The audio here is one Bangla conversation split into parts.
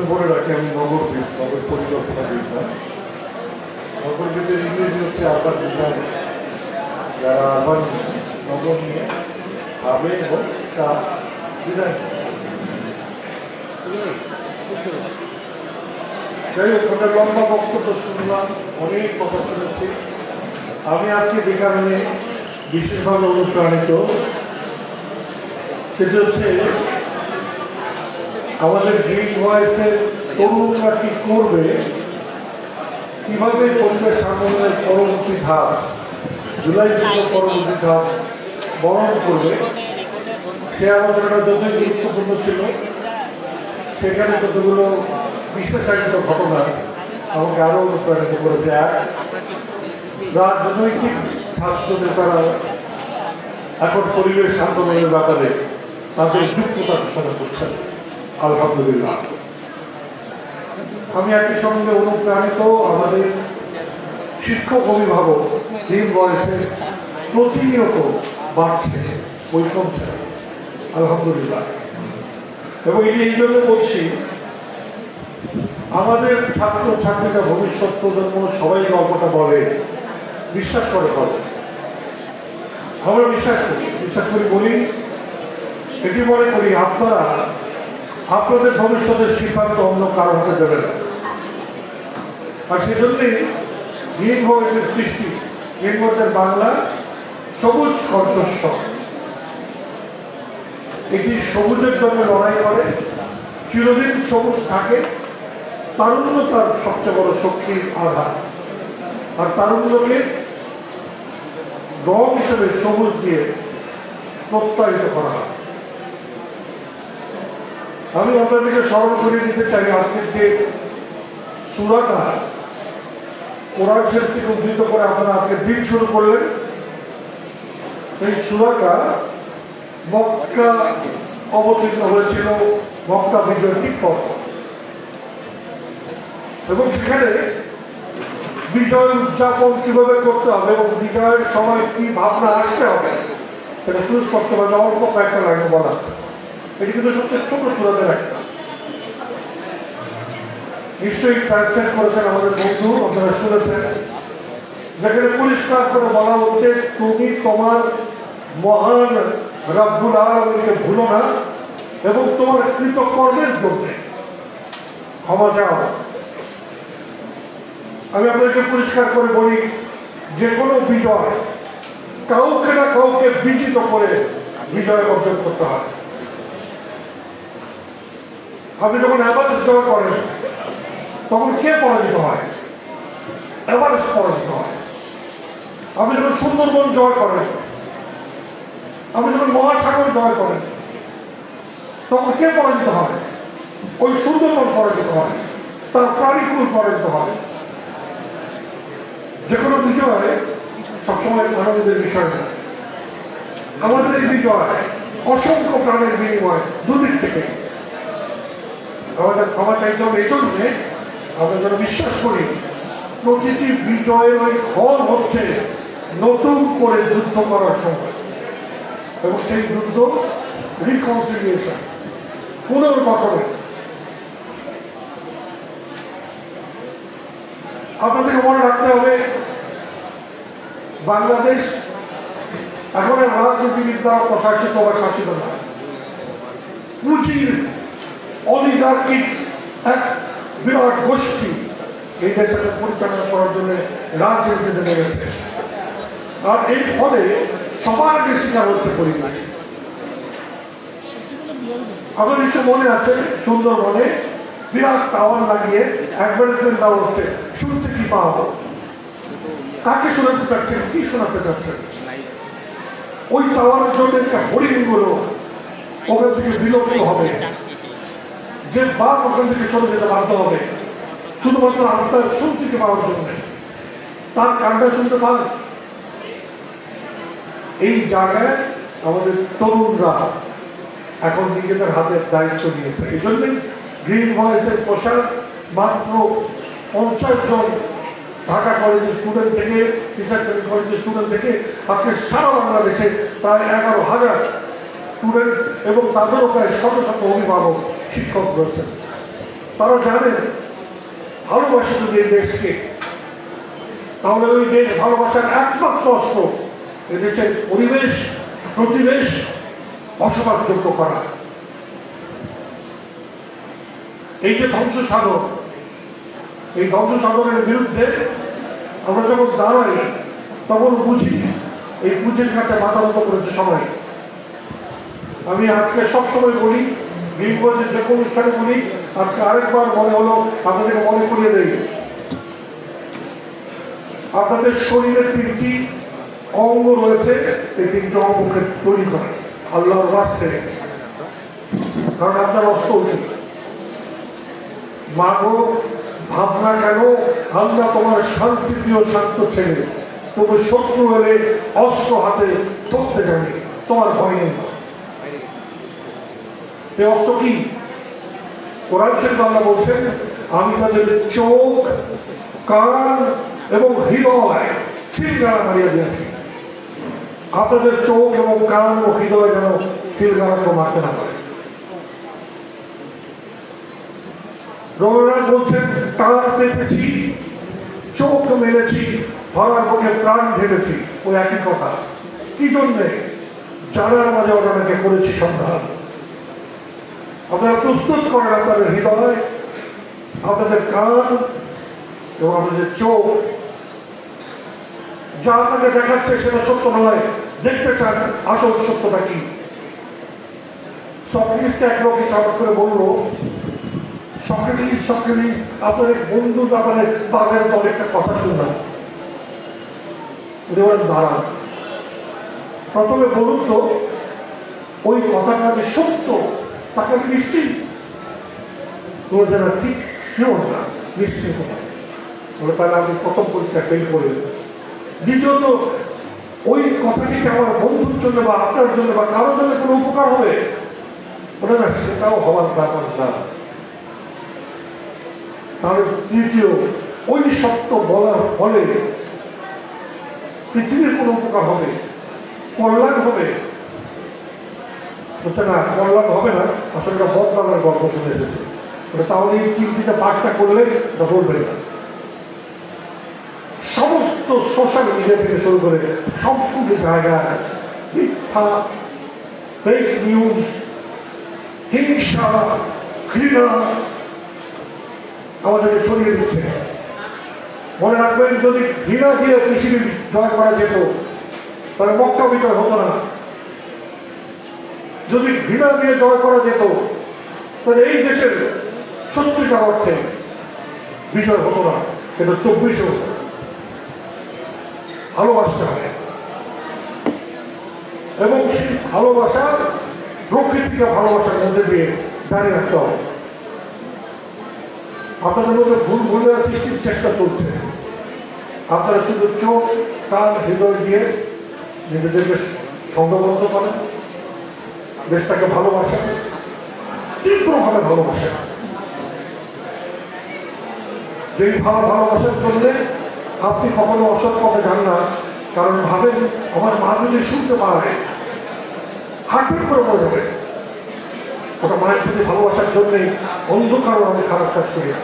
প্রথমে বলে রাখি, আমি নগরবিদ নগর পরিকল্পনা বিদ্যা নগরবিদের ইংরেজি হচ্ছে আরবান ডিজাইন যারা আরবান নগর নিয়ে ভাবে এবং তা ডিজাইন যাই হোক ওটা লম্বা বক্তব্য শুনলাম, অনেক কথা শুনেছি। আমি আজকে বিকালে বিশেষভাবে অনুপ্রাণিত। সেটা হচ্ছে আমাদের গ্রিন ভয়েসের তরুণরা কি করবে কীভাবে পরিবেশ আন্দোলনের পরবর্তী ধাপ? জুলাই যুদ্ধ পরবর্তী ধাপ বরণ করবে। সে আলোচনাটা যতই গুরুত্বপূর্ণ ছিল সেখানে যতগুলো বিশেষায়িত ঘটনা আমাকে আরও অনুপ্রাণিত করেছে। এক রাজনৈতিক ছাত্র নেতারা এখন পরিবেশ আন্দোলনের ব্যাপারে তাদের যুক্ততা ঘোষণা করছেন আলহামদুলিল্লাহ। আমি একই সঙ্গে অনুপ্রাণিত আমাদের শিক্ষক অভিভাবক, দিন বয়সে প্রতিনিয়ত বাড়ছে ওই আলহামদুলিল্লাহ। এবং এই এই জন্য বলছি, আমাদের ছাত্র ছাত্রীরা ভবিষ্যৎ প্রজন্ম সবাই গল্পটা বলে, বিশ্বাস করে বলে। আমরা বিশ্বাস করি বিশ্বাস করি বলি, এটি মনে করি আপনারা আপনাদের ভবিষ্যতের সিদ্ধান্ত অন্য কারও হাতে দেবেন না। আর সেজন্যই ভয়েসের সৃষ্টি ভয়েসের বাংলা সবুজ কণ্ঠস্বর। এটি সবুজের জন্য লড়াই করে, চিরদিন সবুজ থাকে তারুণ্য তার সবচেয়ে বড় শক্তির আধার। আর তারুণ্যকে রং হিসেবে সবুজ দিয়ে প্রত্যায়িত করা হয়। আমি আপনাদেরকে স্মরণ করে দিতে চাই আজকের যে সুরাটা, কোরআন শরীফ উদ্ধৃত করে আপনারা আজকে দিন শুরু করলেন। এই সুরাটা মক্কা অবতীর্ণ হয়েছিল, মক্কা বিজয়ের ঠিক পর। এবং সেখানে বিজয় উদযাপন কীভাবে করতে হবে এবং বিজয়ের সময় কি ভাবনা আসতে হবে, সেটা সুস্পষ্টভাবে অল্প কয়েকটা লাইনে বলা। এটি কিন্তু সবচেয়ে ছোট নিশ্চয়ই ট্রান্সলেট করেছেন আমাদের বন্ধু আপনারা শুনেছেন। যেখানে পরিষ্কার করে বলা হচ্ছে, তুমি তোমার মহান ভুলো না এবং তোমার কৃতকর্মের জন্য ক্ষমা চাও। আমি আপনাদেরকে পরিষ্কার করে বলি, যে কোনো বিজয় কাউকে না কাউকে বিজিত করে বিজয় অর্জন করতে হয়। আপনি যখন অ্যাভারেস্ট জয় করেন তখন কে পরাজিত হয়? অ্যাভারেস্ট পরাজিত হয়। আপনি যখন সুন্দরবন জয় করেন, আপনি যখন মহাসাগর জয় করেন, তখন কে পরাজিত হয়? ওই সুন্দরবন পরাজিত হয়, তার প্রাণীকুল পরাজিত হয়। যে কোনো বিজয় সবসময় আনন্দের বিষয় না আমাদের এই বিজয় অসংখ্য প্রাণের বিনিময় দুদিক থেকে। আমাদের ক্ষমা চাইতে হবে আমরা যেন বিশ্বাস করি প্রতিটি বিজয়ের ওই ফল হচ্ছে নতুন করে যুদ্ধ করার সময়। এবং সেই যুদ্ধ রিকনসিলিয়েশন পুনর্গঠনে আপনাদেরকে মনে রাখতে হবে, বাংলাদেশ এখন আর রাজনীতিবিদ দ্বারা প্রশাসিত বা শাসিত না। পুঁজির অলিগার্কিক এক বিরাট গোষ্ঠী এই দেশটাকে পরিচালনা করার জন্য রাজনীতিতে নেমেছে আর এই ফলে সবার আগে শিকার হচ্ছে পরিবেশ আমার কিছু মনে আছে সুন্দরবনে বিরাট টাওয়ার লাগিয়ে অ্যাডভার্টাইজমেন্ট দেওয়া হচ্ছে। শুনতে কি পাওয়া কাকে শোনাতে চাচ্ছেন? কি শোনাতে চাচ্ছেন? ওই টাওয়ারের জন্য একটা হরিণগুলো ওখান থেকে বিলুপ্ত হবে। যে বাঘ ওখান থেকে চলে যেতে বাধ্য হবে। শুধুমাত্র আপনার শুনতে পাওয়ার জন্য। তার কান্ডা শুনতে পান। এই জায়গায় আমাদের তরুণরা এখন নিজেদের হাতের দায়িত্ব নিয়েছে। এই জন্যই গ্রিন ভয়েসের পোশাক মাত্র পঞ্চাশ জন ঢাকা কলেজের স্টুডেন্ট থেকে টিচার কলেজের স্টুডেন্ট থেকে আজকে সারা বাংলাদেশে প্রায় এগারো হাজার স্টুডেন্ট এবং তাদেরও প্রায় শত শত অভিভাবক শিক্ষক রয়েছেন তারা জানেন ভালোবাসে যদি এই দেশকে। তাহলে ওই দেশ ভালোবাসার একমাত্র অস্ত্র। এ দেশের পরিবেশ, প্রতিবেশ বসবাসযোগ্য করা। এই যে ধ্বংস সাধন এই ধ্বংস সাধনের বিরুদ্ধে আমরা যখন দাঁড়াই, তখন বুঝি এই পুঁজির কাছে মাথা মতো করেছে সবাই। আমি আজকে সবসময় বলি নির্বাচনের যে কোনো অনুষ্ঠানে বলি আজকে আরেকবার মনে হলো আপনাদেরকে মনে করিয়ে দেই। আপনাদের শরীরে তিনটি অঙ্গ রয়েছে, এই তিনটি অঙ্গকে তৈরি করে। আল্লাহর রাস্তে। কারণ আপনার অস্ত্র উচিত মাগো, ভাবনা কেন? আল্লাহ তোমার শান্তি প্রিয় শান্ত ছেলে। তবু শত্রু হলে অস্ত্র হাতে ধরতে জানি। তোমার ভয় নেই। এই অস্ত্র কি? কোরআন শরীফ বলছেন, আমি তাদের চোখ, কান এবং হৃদয় সিলগালা মারিয়া দিয়েছি আপনাদের চোখ এবং কান ও হৃদয় যেন সিলগালা কেউ মারতে না পারে। রবীন্দ্রনাথ বলছেন কান পেতেছি, চোখ মেলেছি ধরার পক্ষে প্রাণ ঢেলেছি। ওই একই কথা। কি জন্যে? জানার মাঝে অজানাকে করেছি সন্ধান আপনারা প্রস্তুত করেন আপনাদের হৃদয়, আপনাদের কান এবং আপনাদের চোখ, যা আপনাকে দেখাচ্ছে সেটা সত্য নয়, দেখতে চান, আসল সত্যটা কি? সক্রেটিসকে এক লোক ইশারা করে বলল সক্রেটিস সক্রেটিস আপনার বন্ধু আপনাদের তাদের দল একটা কথা শুনলাম। বলেন, দাঁড়ান। প্রথমে বলুন তো, ওই কথাটা যে সত্য তাকে আমি নিশ্চিত যেন ঠিক না, নিশ্চিত তাহলে আপনি প্রথম পরীক্ষা ফেল দ্বিতীয়ত, ওই কথাটিকে আমার বন্ধুর জন্য বা আপনার জন্য বা কারোর জন্য কোনো উপকার হবে? না, সেটাও হওয়ার ব্যাপার না। তাহলে তৃতীয়, ওই সত্য বলার ফলে পৃথিবীর কোনো উপকার হবে, কল্যাণ হবে। বলছে, না কল্যাণ হবে না। আসলে এটা বদলানোর গল্প শুনে এসেছে। তাহলে এই তিনটিতে পাঠটা করলে এটা বলবে না সমস্ত সোশ্যাল মিডিয়া থেকে শুরু করে সম্পূর্ণ জায়গায় মিথ্যা ফেক নিউজ হিংসা, ঘৃণা আমাদেরকে ছড়িয়ে দিচ্ছে। মনে রাখবেন, যদি ঘৃণা দিয়ে পৃথিবী জয় করা যেত, তাহলে মক্কা বিজয় হতো না। যদি ঘৃণা দিয়ে জয় করা যেত, তাহলে এই দেশের সত্যিকার অর্থে বিজয় হতো না কিন্তু চব্বিশে হতো ভালোবাসতে হবে। এবং সেই ভালোবাসা, প্রকৃতিকে ভালোবাসার মধ্যে দিয়ে দাঁড়িয়ে রাখতে হবে। আপনাদের মধ্যে ভুল ভুলে সৃষ্টির চেষ্টা চলছে। আপনারা শুধু চোখ, কান, হৃদয় দিয়ে নিজেদেরকে সংঘবদ্ধ করেন দেশটাকে ভালোবাসেন তীব্রভাবে ভালোবাসেন যেই ভালো ভালোবাসার জন্য আপনি কখনো অসৎ পথে যান না, কারণ ভাবেন, আমার মা যদি শুনতে পারে হাঁটুর করে মরে যাবে। ওটা মায়ের প্রতি ভালোবাসার জন্যে অন্ধকার আমি খারাপ কাজ করি না।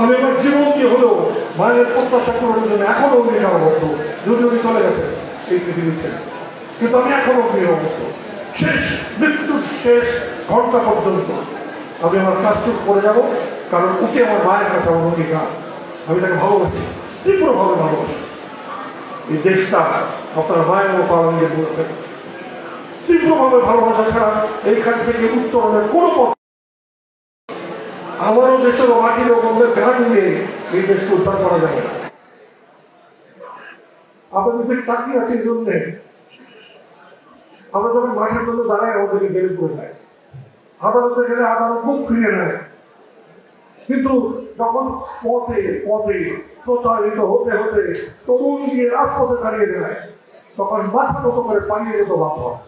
আমি আমার জীবন দিয়ে হলেও মায়ের প্রত্যাশা করার জন্য এখনও উনি নিরাবদ্ধ যদি উনি চলে গেছে এই পৃথিবীতে। কিন্তু আমি এখনও নিরাবদ্ধ শেষ, মৃত্যুর শেষ ঘণ্টা পর্যন্ত আমি আমার কাজটুকু করে যাব, কারণ ওকে আমার মায়ের কাছে আমার অঙ্গীকার আমি তাকে ভালোবাসি, তীব্রভাবে ভালোবাসি। এই দেশটা আপনার মায়ের মতো আনন্দে বলবেন তীব্রভাবে ভালোবাসা ছাড়া এইখান থেকে উত্তরণের কোনো পথ আমারও দেশের মাটির গন্ধে গান নিয়ে এই দেশকে উদ্ধার করা যাবে না। আপনাদের তাকিয়ে আছে এই জন্যে আমরা যখন মাঠের জন্য দাঁড়াই আমাদেরকে বের করে দেয়। আদালতে গেলে আদালত মুখ ফিরিয়ে নেয়। কিন্তু যখন পথে পথে প্রচারিত হতে হতে তরুণ গিয়ে রাজপথে দাঁড়িয়ে দেয়, তখন মাথা মতো করে পালিয়ে যেত বাধ্য।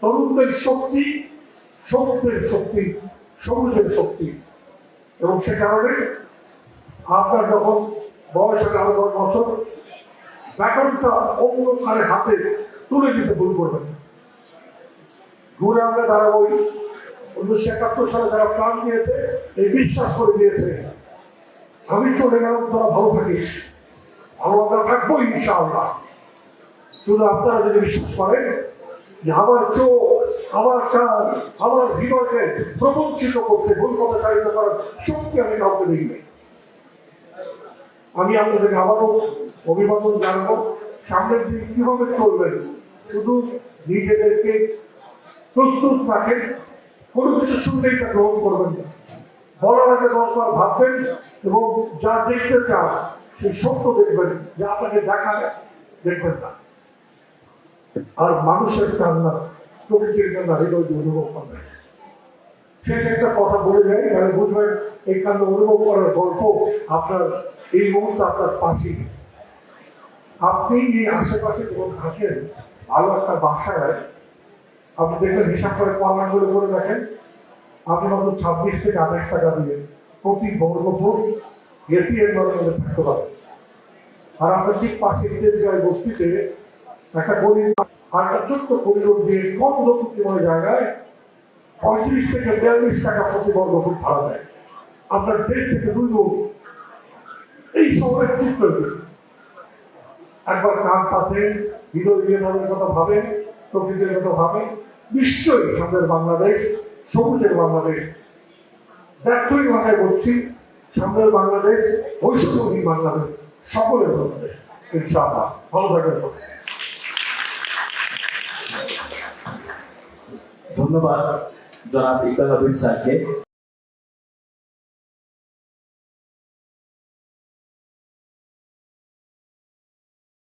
তরুণদের শক্তি সমুদ্রের শক্তি, সবুজের শক্তি। এবং সে কারণে আপনার যখন বয়স আরও বছর ব্যাটনটা অন্য কারে হাতে তুলে দিতে ভুল করবেন। ঘুরে আমরা তারা ওই উনিশশো একাত্তর সালে যারা প্রাণ দিয়েছে, এই বিশ্বাস করে দিয়েছে। আমি চলে গেলাম, তোরা ভালো থাকিস। ভালো আমরা থাকব ইনশাআল্লাহ। শুধু আপনারা যদি বিশ্বাস করেন যে আমার চোখ, আমার কান, আমার হৃদয়কে প্রবঞ্চিত করতে ভুল কথা চালিত করার শক্তি আমি কাউকে দিইনি। আমি আপনাদেরকে আবারও অভিবাদন জানাব। সামনের দিন কীভাবে চলবেন শুধু নিজেদেরকে প্রস্তুত রাখেন কোনো কিছু শুনলেই তা গ্রহণ করবেন না। বলার আগে দশবার ভাববেন এবং যা দেখতে চান, সেই সত্য দেখবেন, যা আপনাকে দেখায়, দেখবেন না। আর মানুষের কান্না, প্রকৃতির কান্না, হৃদয় দিয়ে অনুভব করবেন শেষ একটা কথা বলে যাই, তাহলে বুঝবেন, এই কান্না অনুভব করার গল্প আপনার, এই মুহূর্তে আপনার পাশে আপনি এই আশেপাশে যখন থাকেন, ভালো একটা বাসায়, আপনি দেখবেন হিসাব করে পালন করে দেখেন আপনি মাত্র ছাব্বিশ থেকে আঠাশ টাকা দিয়ে প্রতি বর্গ ফুট এসি এর মধ্যে থাকতে পারেন আর আপনার ঠিক পাশে জায়গায় বস্তিতে একটা গরিব আর একটা ছোট্ট করিডোর দিয়ে কম দক্ষিণময় জায়গায় পঁয়ত্রিশ থেকে বিয়াল্লিশ টাকা প্রতি বর্গ ফুট ভাড়া দেয়। আপনার দেড় থেকে দুই এই শহরের চিত্র একবার কান পাতেন হৃদয় দিয়ে কথা ভাবেন প্রকৃতির কথা ভাবেন নিশ্চয়ই আমাদের বাংলাদেশ, সবুজের বাংলাদেশ। ব্যর্থই ভাষায় বলছি, সামনের বাংলাদেশ বৈষম্যহীন বাংলাদেশ, সকলের বাংলাদেশ, ইনশাআল্লাহ। ভালো থাকবেন। ধন্যবাদ জনাব ইকবাল হাবিব স্যারকে।